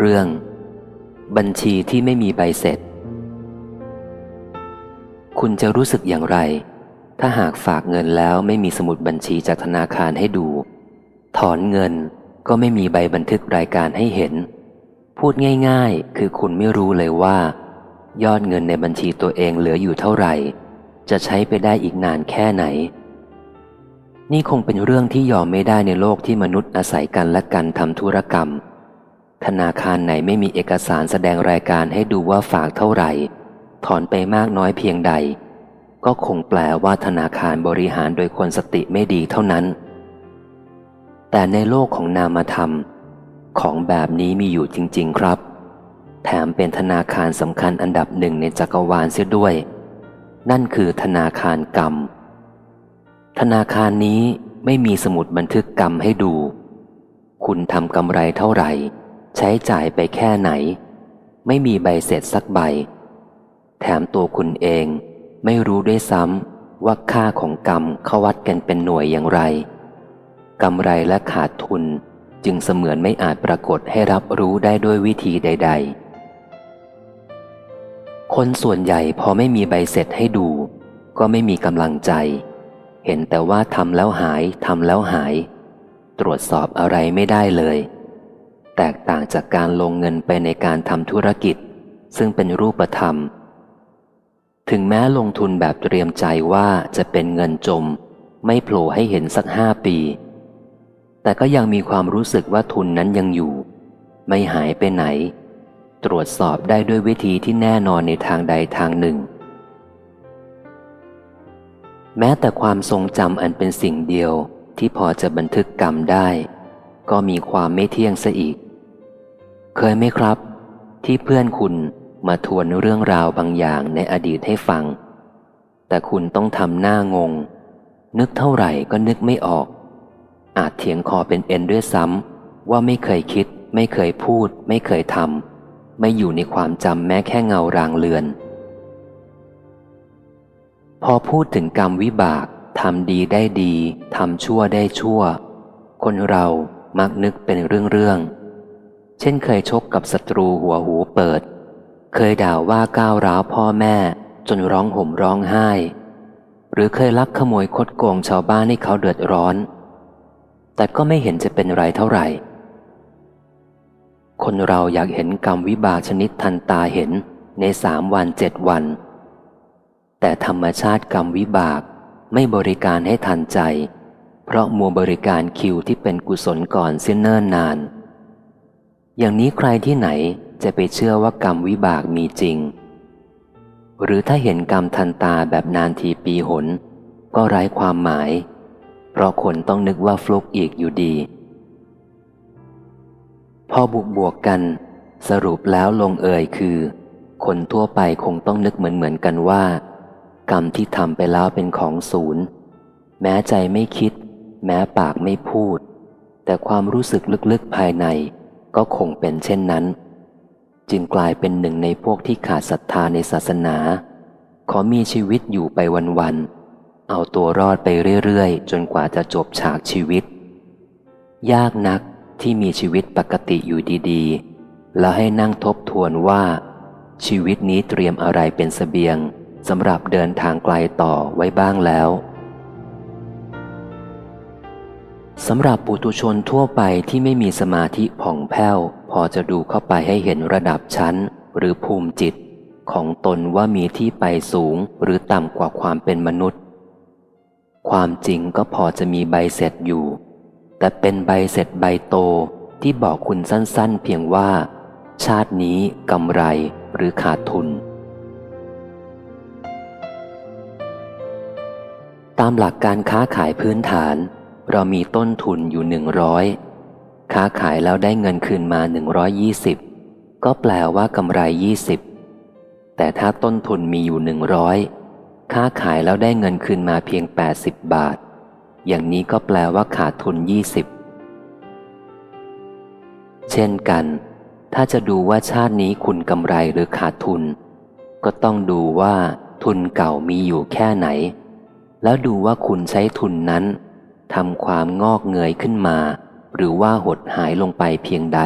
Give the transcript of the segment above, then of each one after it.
เรื่อง บัญชีที่ไม่มีใบเสร็จ คุณจะรู้สึกอย่างไร ถ้าหากฝากเงินแล้วไม่มีสมุดบัญชีจากธนาคารให้ดู ถอนเงินก็ไม่มีใบบันทึกรายการให้เห็น พูดง่าย ๆ คือคุณไม่รู้เลยว่า ยอดเงินในบัญชีตัวเองเหลืออยู่เท่าไหร่ จะใช้ไปได้อีกนานแค่ไหน นี่คงเป็นเรื่องที่ยอมไม่ได้ในโลกที่มนุษย์อาศัยกันและกันทำธุรกรรม ธนาคารไหนไม่มีเอกสารแสดงรายการให้ดูว่าฝากเท่าไหร่ ถอนไปมากน้อยเพียงใด ก็คงแปลว่าธนาคารบริหารโดยคนสติไม่ดีเท่านั้น แต่ในโลกของนามธรรม ของแบบนี้มีอยู่จริง ๆ ครับ แถมเป็นธนาคารสำคัญอันดับหนึ่งในจักรวาลเสียด้วย นั่นคือธนาคารกรรม ธนาคารนี้ไม่มีสมุดบันทึกกรรมให้ดู คุณทำกำไรเท่าไหร่ ใช้จ่ายไปแค่ไหน ไม่มีใบเสร็จสักใบ แถมตัวคุณเองไม่รู้ด้วยซ้ำว่าค่าของกรรมเขาวัดกันเป็นหน่วยอย่างไรกำไรและขาดทุนจึงเสมือนไม่อาจปรากฏให้รับรู้ได้ด้วยวิธีใด ๆ คนส่วนใหญ่พอไม่มีใบเสร็จให้ดู ก็ไม่มีกำลังใจ เห็นแต่ว่าทำแล้วหายทำแล้วหาย ตรวจสอบอะไรไม่ได้เลย แตกต่างจากการลงเงินไปในการทำธุรกิจ ซึ่งเป็นรูปธรรม ถึงแม้ลงทุนแบบเตรียมใจว่าจะเป็นเงินจม ไม่โผล่ให้เห็นสักห้าปี แต่ก็ยังมีความรู้สึกว่าทุนนั้นยังอยู่ ไม่หายไปไหน ตรวจสอบได้ด้วยวิธีที่แน่นอนในทางใดทางหนึ่ง แม้แต่ความทรงจำอันเป็นสิ่งเดียวที่พอจะบันทึกกรรมได้ ก็มีความไม่เที่ยงซะอีก เคยไหมครับ ที่เพื่อนคุณมาทวนเรื่องราวบางอย่างในอดีตให้ฟัง แต่คุณต้องทำหน้างง นึกเท่าไหร่ก็นึกไม่ออก อาจเถียงคอเป็นเอ็นด้วยซ้ำว่าไม่เคยคิด ไม่เคยพูด ไม่เคยทำไม่อยู่ในความจำแม้แค่เงารางเลือน พอพูดถึงกรรมวิบากทำดีได้ดีทำชั่วได้ชั่ว คนเรามักนึกเป็นเรื่องๆ ช่นเคยชกกับศัตรูหัวหูเปิด เคยด่าว่าก้าวร้าวพ่อแม่ จนร้องห่มร้องไห้ หรือเคยลักขโมยคดโกงชาวบ้านให้เขาเดือดร้อน แต่ก็ไม่เห็นจะเป็นไรเท่าไหร่ คนเราอยากเห็นกรรมวิบากชนิดทันตาเห็นในสามวันเจ็ดวัน แต่ธรรมชาติกรรมวิบากไม่บริการให้ทันใจ เพราะมัวบริการคิวที่เป็นกุศลก่อนเส้นเนิ่นนาน อย่างนี้ใครที่ไหนจะไปเชื่อว่ากรรมวิบากมีจริง หรือถ้าเห็นกรรมทันตาแบบนานทีปีหน ก็ไร้ความหมาย เพราะคนต้องนึกว่าฟลุกอีกอยู่ดี พอบุกบวกกัน สรุปแล้วลงเอยคือ คนทั่วไปคงต้องนึกเหมือนเหมือนกันว่า กรรมที่ทำไปแล้วเป็นของศูนย์ แม้ใจไม่คิด แม้ปากไม่พูด แต่ความรู้สึกลึกๆภายใน ก็คงเป็นเช่นนั้น จึงกลายเป็นหนึ่งในพวกที่ขาดศรัทธาในศาสนา ขอมีชีวิตอยู่ไปวันๆเอาตัวรอดไปเรื่อยๆ จนกว่าจะจบฉากชีวิต ยากนักที่มีชีวิตปกติอยู่ดีๆ แล้วให้นั่งทบทวนว่า ชีวิตนี้เตรียมอะไรเป็นสเสบียงสำหรับเดินทางไกลต่อไว้บ้างแล้ว สำหรับปุตุชนทั่วไปที่ไม่มีสมาธิผ่องแผ้ว พอจะดูเข้าไปให้เห็นระดับชั้น หรือภูมิจิต ของตนว่ามีที่ไปสูงหรือต่ำกว่าความเป็นมนุษย์ ความจริงก็พอจะมีใบเสร็จอยู่ แต่เป็นใบเสร็จใบโตที่บอกคุณสั้นๆ เพียงว่า ชาตินี้กำไรหรือขาดทุน ตามหลักการค้าขายพื้นฐาน เรามีต้นทุนอยู่หนึ่งร้อยค้าขายแล้วได้เงินคืนมาหนึ่งร้อยยี่สิบก็แปลว่ากำไรยี่สิบแต่ถ้าต้นทุนมีอยู่หนึ่งร้อยค้าขายแล้วได้เงินคืนมาเพียง 80 บาท อย่างนี้ก็แปลว่าขาดทุน 20 เช่นกัน ถ้าจะดูว่าชาตินี้คุณกำไรหรือขาดทุน ก็ต้องดูว่าทุนเก่ามีอยู่แค่ไหน แล้วดูว่าคุณใช้ทุนนั้น ทำความงอกเงยขึ้นมา หรือว่าหดหายลงไปเพียงใด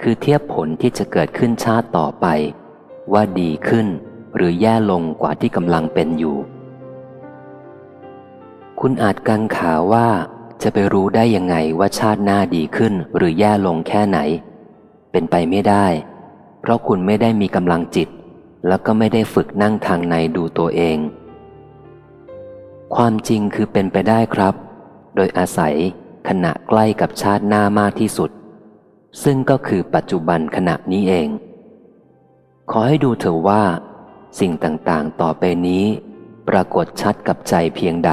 คือเทียบผลที่จะเกิดขึ้นชาติต่อไป ว่าดีขึ้นหรือแย่ลงกว่าที่กำลังเป็นอยู่ คุณอาจกังขาว่าจะไปรู้ได้ยังไงว่าชาติหน้าดีขึ้นหรือแย่ลงแค่ไหน เป็นไปไม่ได้ เพราะคุณไม่ได้มีกำลังจิต แล้วก็ไม่ได้ฝึกนั่งทางในดูตัวเอง ความจริงคือเป็นไปได้ครับ โดยอาศัยขณะใกล้กับชาติหน้ามากที่สุด ซึ่งก็คือปัจจุบันขณะนี้เอง ขอให้ดูเถอะว่า สิ่งต่างๆ ต่อไปนี้ ปรากฏชัดกับใจเพียงใด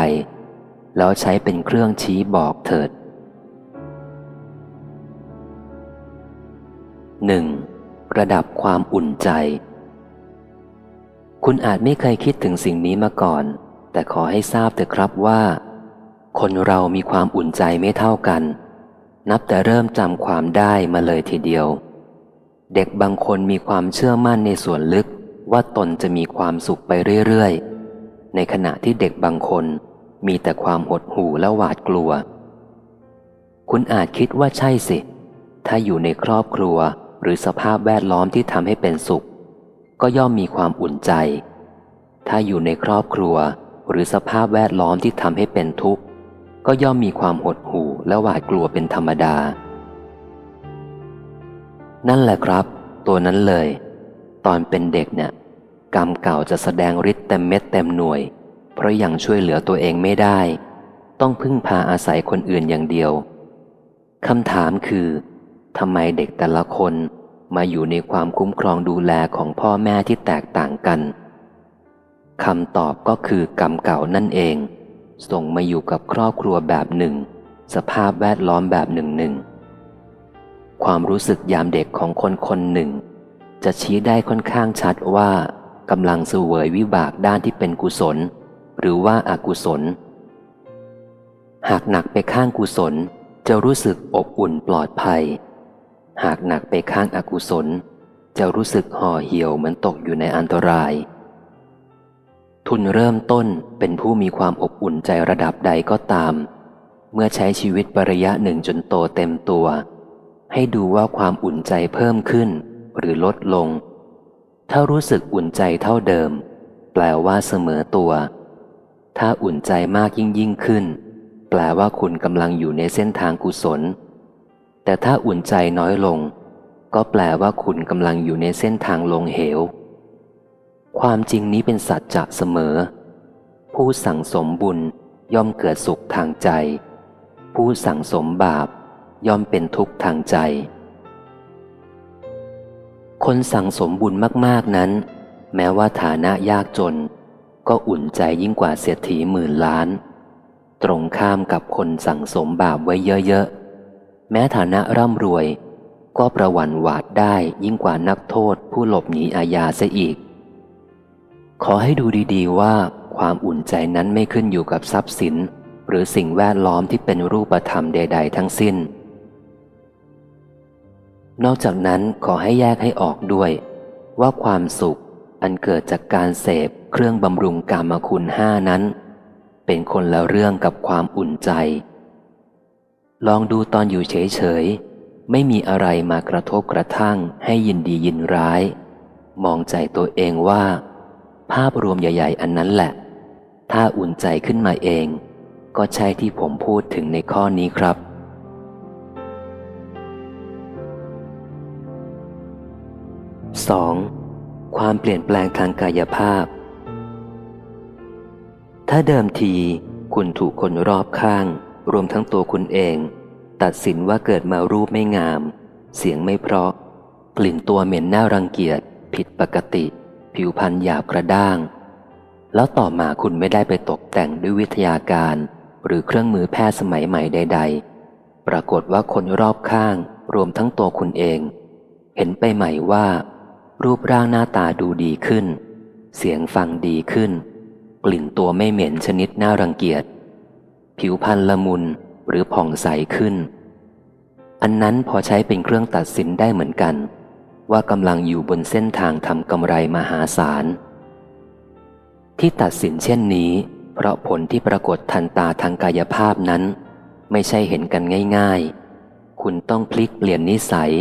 แล้วใช้เป็นเครื่องชี้บอกเถิด 1. ระดับความอุ่นใจ คุณอาจไม่เคยคิดถึงสิ่งนี้มาก่อน แต่ขอให้ทราบเถอะครับว่า คนเรามีความอุ่นใจไม่เท่ากัน นับแต่เริ่มจำความได้มาเลยทีเดียว เด็กบางคนมีความเชื่อมั่นในส่วนลึกว่าตนจะมีความสุขไปเรื่อยๆ ในขณะที่เด็กบางคนมีแต่ความหดหู่และหวาดกลัว คุณอาจคิดว่าใช่สิ ถ้าอยู่ในครอบครัวหรือสภาพแวดล้อมที่ทำให้เป็นสุข ก็ย่อมมีความอุ่นใจ ถ้าอยู่ในครอบครัว หรือสภาพแวดล้อมที่ทำให้เป็นทุกข์ ก็ย่อมมีความหดหู่และหวาดกลัวเป็นธรรมดา นั่นแหละครับ ตัวนั้นเลย ตอนเป็นเด็กเนี่ย กรรมเก่าจะแสดงฤทธิ์เต็มเม็ดเต็มหน่วย เพราะยังช่วยเหลือตัวเองไม่ได้ ต้องพึ่งพาอาศัยคนอื่นอย่างเดียวคำถามคือทำไมเด็กแต่ละคนมาอยู่ในความคุ้มครองดูแลของพ่อแม่ที่แตกต่างกัน คำตอบก็คือกรรมเก่านั่นเอง ส่งมาอยู่กับครอบครัวแบบหนึ่ง สภาพแวดล้อมแบบหนึ่งหนึ่งความรู้สึกยามเด็กของคนคนหนึ่ง จะชี้ได้ค่อนข้างชัดว่ากำลังเสวยวิบากด้านที่เป็นกุศล หรือว่าอากุศล หากหนักไปข้างกุศลจะรู้สึกอบอุ่นปลอดภัย หากหนักไปข้างอากุศล จะรู้สึกห่อเหี่ยวเหมือนตกอยู่ในอันตราย ทุนเริ่มต้นเป็นผู้มีความอบอุ่นใจระดับใดก็ตาม เมื่อใช้ชีวิตประยะหนึ่งจนโตเต็มตัว ให้ดูว่าความอุ่นใจเพิ่มขึ้น หรือลดลง ถ้ารู้สึกอุ่นใจเท่าเดิม แปลว่าเสมอตัว ถ้าอุ่นใจมากยิ่งยิ่งขึ้น แปลว่าคุณกำลังอยู่ในเส้นทางกุศล แต่ถ้าอุ่นใจน้อยลง ก็แปลว่าคุณกำลังอยู่ในเส้นทางลงเหว ความจริงนี้เป็นสัจจะเสมอ ผู้สั่งสมบุญย่อมเกิดสุขทางใจ ผู้สั่งสมบาปย่อมเป็นทุกข์ทางใจ คนสั่งสมบุญมากๆนั้น แม้ว่าฐานะยากจน ก็อุ่นใจยิ่งกว่าเศรษฐีหมื่นล้าน ตรงข้ามกับคนสั่งสมบาปไว้เยอะๆ แม้ฐานะร่ำรวย ก็ประวันหวาดได้ยิ่งกว่านักโทษผู้หลบหนีอาญาเสียอีก ขอให้ดูดีๆว่าความอุ่นใจนั้นไม่ขึ้นอยู่กับทรัพย์สิน หรือสิ่งแวดล้อมที่เป็นรูปธรรมใด ๆ ทั้งสิ้น นอกจากนั้นขอให้แยกให้ออกด้วย ว่าความสุขอันเกิดจากการเสพเครื่องบำรุงกามคุณห้านั้น เป็นคนละเรื่องกับความอุ่นใจ ลองดูตอนอยู่เฉยๆ ไม่มีอะไรมากระทบกระทั่งให้ยินดียินร้าย มองใจตัวเองว่า ภาพรวมใหญ่ ๆ อันนั้นแหละ ถ้าอุ่นใจขึ้นมาเอง ก็ใช่ที่ผมพูดถึงในข้อนี้ครับ 2. ความเปลี่ยนแปลงทางกายภาพ ถ้าเดิมทีคุณถูกคนรอบข้าง รวมทั้งตัวคุณเอง ตัดสินว่าเกิดมารูปไม่งาม เสียงไม่เพราะ กลิ่นตัวเหม็นน่ารังเกียจผิดปกติ ผิวพรรณหยาบกระด้าง แล้วต่อมาคุณไม่ได้ไปตกแต่งด้วยวิทยาการ หรือเครื่องมือแพทย์สมัยใหม่ใด ๆ ปรากฏว่าคนรอบข้างรวมทั้งตัวคุณเอง เห็นไปใหม่ว่า รูปร่างหน้าตาดูดีขึ้น เสียงฟังดีขึ้น กลิ่นตัวไม่เหม็นชนิดน่ารังเกียจ ผิวพรรณละมุนหรือผ่องใสขึ้น อันนั้นพอใช้เป็นเครื่องตัดสินได้เหมือนกัน ว่ากำลังอยู่บนเส้นทางทำกำไรมหาศาล ที่ตัดสินเช่นนี้ เพราะผลที่ปรากฏทันตาทางกายภาพนั้น ไม่ใช่เห็นกันง่าย ๆ คุณต้องพลิกเปลี่ยนนิสัย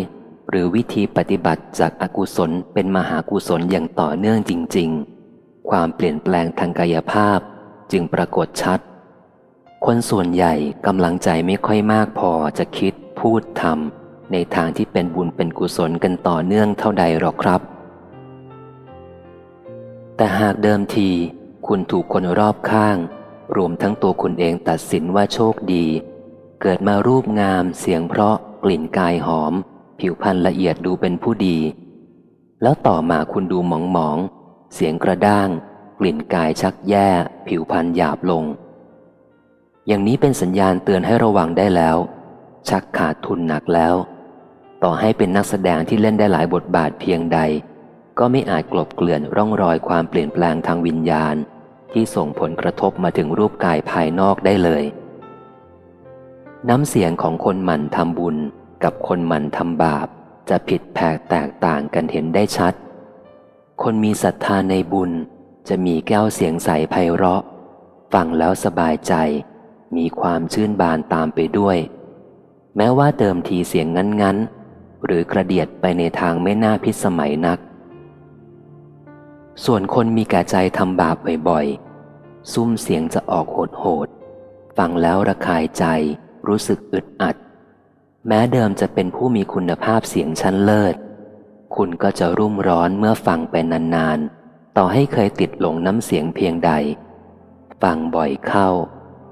หรือวิธีปฏิบัติจากอากุศลเป็นมหากุศลอย่างต่อเนื่องจริง ๆ ความเปลี่ยนแปลงทางกายภาพจึงปรากฏชัด คนส่วนใหญ่กำลังใจไม่ค่อยมากพอจะคิดพูดทำ ในทางที่เป็นบุญเป็นกุศลกันต่อเนื่องเท่าใดหรอกครับ แต่หากเดิมที คุณถูกคนรอบข้าง รวมทั้งตัวคุณเองตัดสินว่าโชคดี เกิดมารูปงามเสียงเพราะกลิ่นกายหอม ผิวพรรณละเอียดดูเป็นผู้ดี แล้วต่อมาคุณดูหมองหมอง เสียงกระด้าง กลิ่นกายชักแย่ ผิวพรรณหยาบลง อย่างนี้เป็นสัญญาณเตือนให้ระวังได้แล้วชักขาดทุนหนักแล้ว ต่อให้เป็นนักแสดงที่เล่นได้หลายบทบาทเพียงใด ก็ไม่อาจกลบเกลื่อนร่องรอยความเปลี่ยนแปลงทางวิญญาณ ที่ส่งผลกระทบมาถึงรูปกายภายนอกได้เลย น้ำเสียงของคนหมั่นทำบุญกับคนหมั่นทำบาป จะผิดแผกแตกต่างกันเห็นได้ชัด คนมีศรัทธาในบุญ จะมีแก้วเสียงใสไพเราะ ฟังแล้วสบายใจ มีความชื่นบานตามไปด้วย แม้ว่าเดิมทีเสียงงั้นๆ หรือกระเดียดไปในทางไม่น่าพิสมัยนัก ส่วนคนมีแก่ใจทำบาปบ่อยๆซุ้มเสียงจะออกโหดๆฟังแล้วระคายใจ รู้สึกอึดอัด แม้เดิมจะเป็นผู้มีคุณภาพเสียงชั้นเลิศ คุณก็จะรุ่มร้อนเมื่อฟังไปนานๆ ต่อให้เคยติดหลงน้ำเสียงเพียงใด ฟังบ่อยเข้า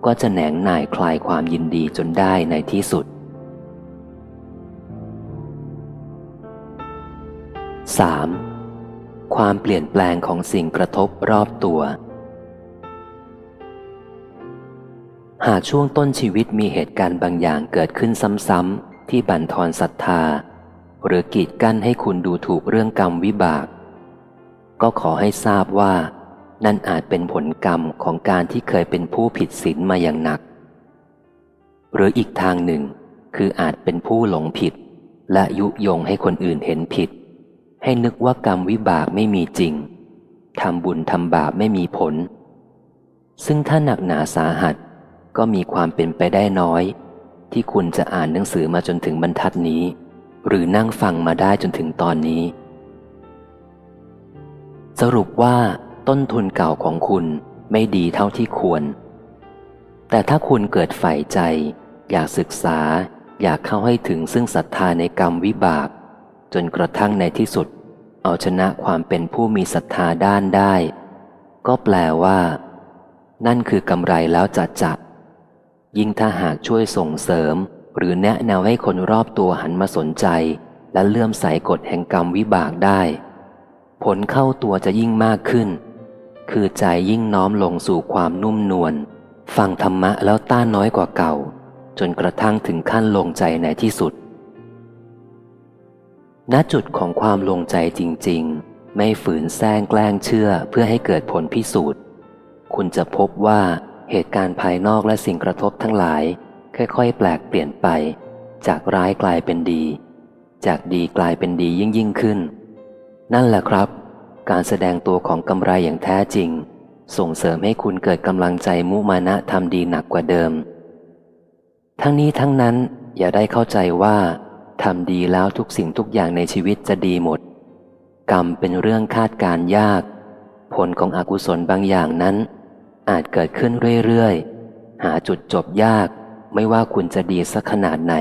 ก็จะแหนงหน่ายคลายความยินดีจนได้ในที่สุด 3. ความเปลี่ยนแปลงของสิ่งกระทบรอบตัว หากช่วงต้นชีวิตมีเหตุการณ์บางอย่างเกิดขึ้นซ้ำๆที่บั่นทอนศรัทธา หรือกีดกั้นให้คุณดูถูกเรื่องกรรมวิบาก ก็ขอให้ทราบว่า นั่นอาจเป็นผลกรรมของการที่เคยเป็นผู้ผิดศีลมาอย่างหนัก หรืออีกทางหนึ่ง คืออาจเป็นผู้หลงผิด และยุยงให้คนอื่นเห็นผิด ให้นึกว่ากรรมวิบากไม่มีจริงทำบุญทำบาปไม่มีผล ซึ่งถ้าหนักหนาสาหัสก็มีความเป็นไปได้น้อย ที่คุณจะอ่านหนังสือมาจนถึงบรรทัดนี้ หรือนั่งฟังมาได้จนถึงตอนนี้ สรุปว่าต้นทุนเก่าของคุณไม่ดีเท่าที่ควร แต่ถ้าคุณเกิดใฝ่ใจ อยากศึกษา อยากเข้าให้ถึงซึ่งศรัทธาในกรรมวิบาก จนกระทั่งในที่สุด เอาชนะความเป็นผู้มีศรัทธาด้านได้ ก็แปลว่า นั่นคือกำไรแล้วจัดจัดยิ่งถ้าหากช่วยส่งเสริม หรือแนะแนวให้คนรอบตัวหันมาสนใจ และเลื่อมใสกฎแห่งกรรมวิบากได้ ผลเข้าตัวจะยิ่งมากขึ้น คือใจยิ่งน้อมลงสู่ความนุ่มนวลฟังธรรมะแล้วต้านน้อยกว่าเก่า จนกระทั่งถึงขั้นลงใจในที่สุด ณจุดของความลงใจจริง ๆ ไม่ฝืนแซงแกล้งเชื่อเพื่อให้เกิดผลพิสูจน์ คุณจะพบว่าเหตุการณ์ภายนอกและสิ่งกระทบทั้งหลาย ค่อยๆ แปลกเปลี่ยนไป จากร้ายกลายเป็นดี จากดีกลายเป็นดียิ่งยิ่งขึ้น นั่นแหละครับ การแสดงตัวของกำไรอย่างแท้จริง ส่งเสริมให้คุณเกิดกำลังใจมุมานะทำดีหนักกว่าเดิม ทั้งนี้ทั้งนั้นอย่าได้เข้าใจว่า ทำดีแล้วทุกสิ่งทุกอย่างในชีวิตจะดีหมด กรรมเป็นเรื่องคาดการยาก ผลของอกุศลบางอย่างนั้น อาจเกิดขึ้นเรื่อยๆ หาจุดจบยากไม่ว่าคุณจะดีสักขนาดไหน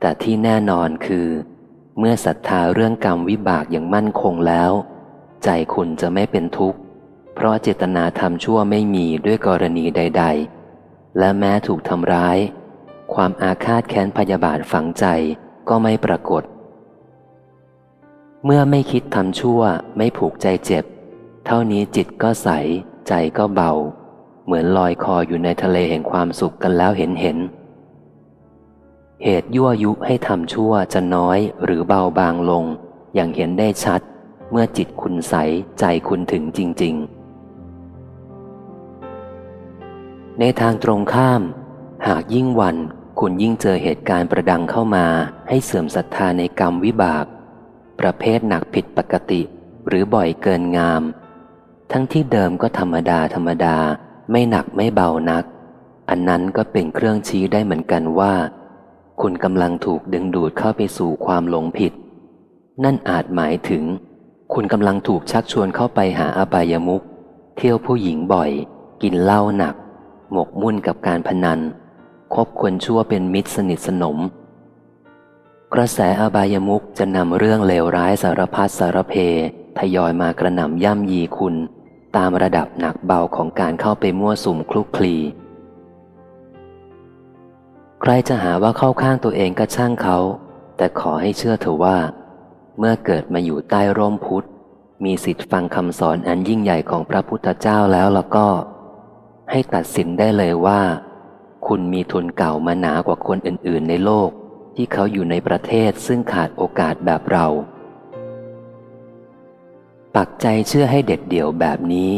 แต่ที่แน่นอนคือ เมื่อศรัทธาเรื่องกรรมวิบากอย่างมั่นคงแล้ว ใจคุณจะไม่เป็นทุกข์ เพราะเจตนาทำชั่วไม่มีด้วยกรณีใด ๆ และแม้ถูกทำร้าย ความอาฆาตแค้นพยาบาทฝังใจก็ไม่ปรากฏ เมื่อไม่คิดทำชั่วไม่ผูกใจเจ็บ เท่านี้จิตก็ใส ใจก็เบา เหมือนลอยคออยู่ในทะเลแห่งความสุขกันแล้วเห็นเห็น เหตุยั่วยุให้ทำชั่วจะน้อยหรือเบาบางลง อย่างเห็นได้ชัด เมื่อจิตคุณใส ใจคุณถึงจริง ๆ ในทางตรงข้าม หากยิ่งวันคุณยิ่งเจอเหตุการณ์ประดังเข้ามาให้เสื่อมศรัทธาในกรรมวิบาก ประเภทหนักผิดปกติ หรือบ่อยเกินงาม ทั้งที่เดิมก็ธรรมดาธรรมดา ไม่หนักไม่เบานัก อันนั้นก็เป็นเครื่องชี้ได้เหมือนกันว่า คุณกำลังถูกดึงดูดเข้าไปสู่ความหลงผิด นั่นอาจหมายถึง คุณกำลังถูกชักชวนเข้าไปหาอบายมุขเที่ยวผู้หญิงบ่อย กินเหล้าหนัก หมกมุ่นกับการพนัน คบคนชั่วเป็นมิตรสนิทสนม กระแสอบายมุขจะนำเรื่องเลวร้ายสารพัดสารเพทยอยมากระหน่ำย่ำยีคุณ ตามระดับหนักเบาของการเข้าไปมั่วสุมคลุกคลี ใครจะหาว่าเข้าข้างตัวเองก็ช่างเขา แต่ขอให้เชื่อเถอะว่า เมื่อเกิดมาอยู่ใต้ร่มพุทธ มีสิทธิ์ฟังคำสอนอันยิ่งใหญ่ของพระพุทธเจ้าแล้วแล้วก็ ให้ตัดสินได้เลยว่า คุณมีทุนเก่ามาหนากว่าคนอื่น ๆ ในโลก ที่เขาอยู่ในประเทศซึ่งขาดโอกาสแบบเรา ปักใจเชื่อให้เด็ดเดี่ยวแบบนี้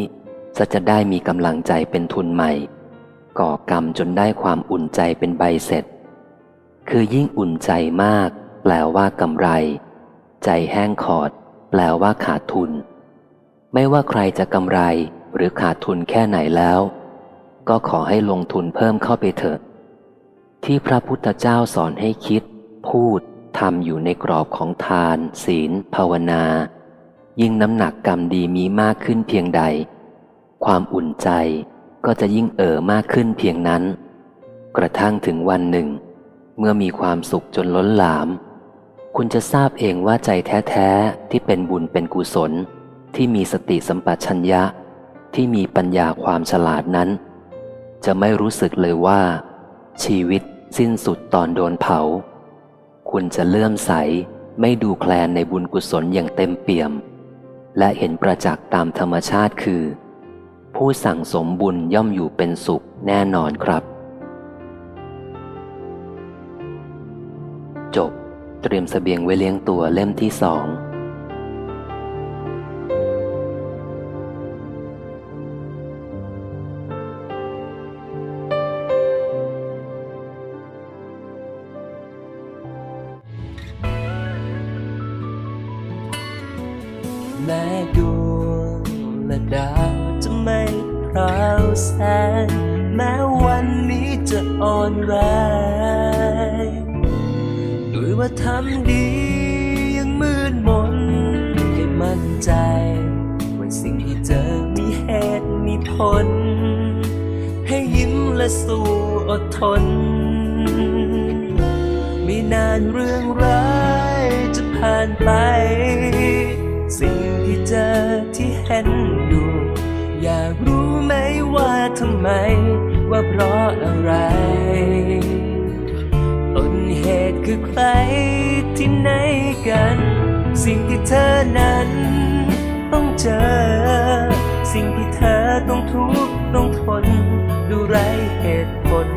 จะจะได้มีกำลังใจเป็นทุนใหม่ ก่อกรรมจนได้ความอุ่นใจเป็นใบเสร็จ คือยิ่งอุ่นใจมาก แปลว่ากำไร ใจแห้งขอด แปลว่าขาดทุน ไม่ว่าใครจะกำไรหรือขาดทุนแค่ไหนแล้ว ก็ขอให้ลงทุนเพิ่มเข้าไปเถอะ ที่พระพุทธเจ้าสอนให้คิด พูดทำอยู่ในกรอบของทาน ศีล ภาวนา ยิ่งน้ำหนักกรรมดีมีมากขึ้นเพียงใด ความอุ่นใจก็จะยิ่งเอ่อมากขึ้นเพียงนั้น กระทั่งถึงวันหนึ่ง เมื่อมีความสุขจนล้นหลาม คุณจะทราบเองว่าใจแท้ๆที่เป็นบุญเป็นกุศล ที่มีสติสัมปชัญญะ ที่มีปัญญาความฉลาดนั้น จะไม่รู้สึกเลยว่า ชีวิตสิ้นสุดตอนโดนเผา คุณจะเลื่อมใสไม่ดูแคลนในบุญกุศลอย่างเต็มเปี่ยม และเห็นประจักษ์ตามธรรมชาติคือ ผู้สั่งสมบุญย่อมอยู่เป็นสุขแน่นอนครับ จบ เตรียมสเสบียงไว้เลี้ยงตัวเล่มที่สอง แม้ดวงและดาวจะไม่พราวแสงแม้วันนี้จะอ่อนแรงด้วยว่าทำดียังมืดมนให้มั่นใจ ว่าสิ่งที่เจอมีเหตุมีผล ให้ยิ้มและสู้อดทน ไม่นานเรื่องร้ายจะผ่านไป สิ่ง เจอที่เห็นอยู่อยากรู้ไหมว่าทำไม ว่าเพราะอะไรต้นเหตุคือใครที่ไหนกัน สิ่งที่เธอนั้น ต้องเจอ สิ่งที่เธอต้องทุกข์ต้องทน ดูไรเหตุผล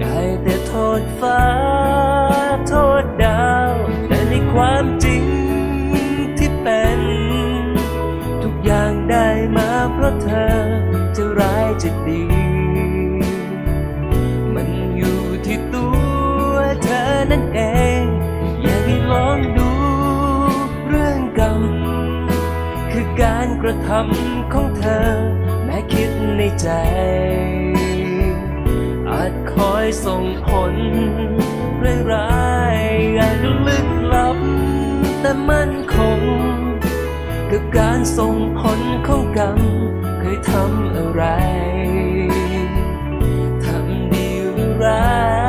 ได้แต่โทษฟ้า โทษดาว แต่ในความจริง ราเธอจะร้ายจะดี มันอยู่ที่ตัวเธอนั่นเอง อยากให้ลองดูเรื่องกรรม คือการกระทำของเธอ แม้คิดในใจ อาจคอยส่งผลร้ายๆอาจลึกลับแต่มันคง กับการส่งผลของกรรมเคยทำอะไร ทำดีหรือร้าย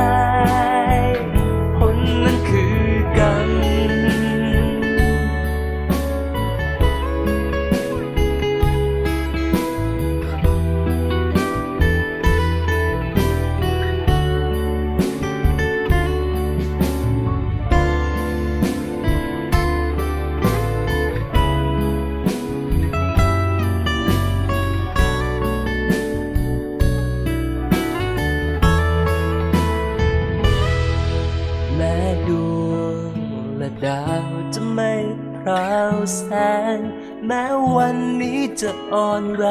อนแร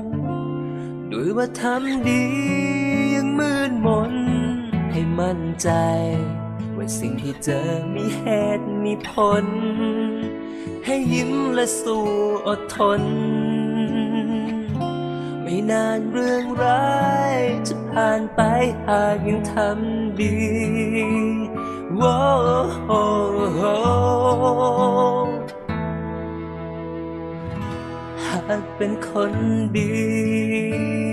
งด้วยว่าทำดียังมืดมน ให้มั่นใจ ว่าสิ่งที่เจอมีเหตุมีผล ให้ยิ้มและสู้อดทน ไม่นานเรื่องร้ายจะผ่านไปหากยังทำดีโว้ากเป็นคนดี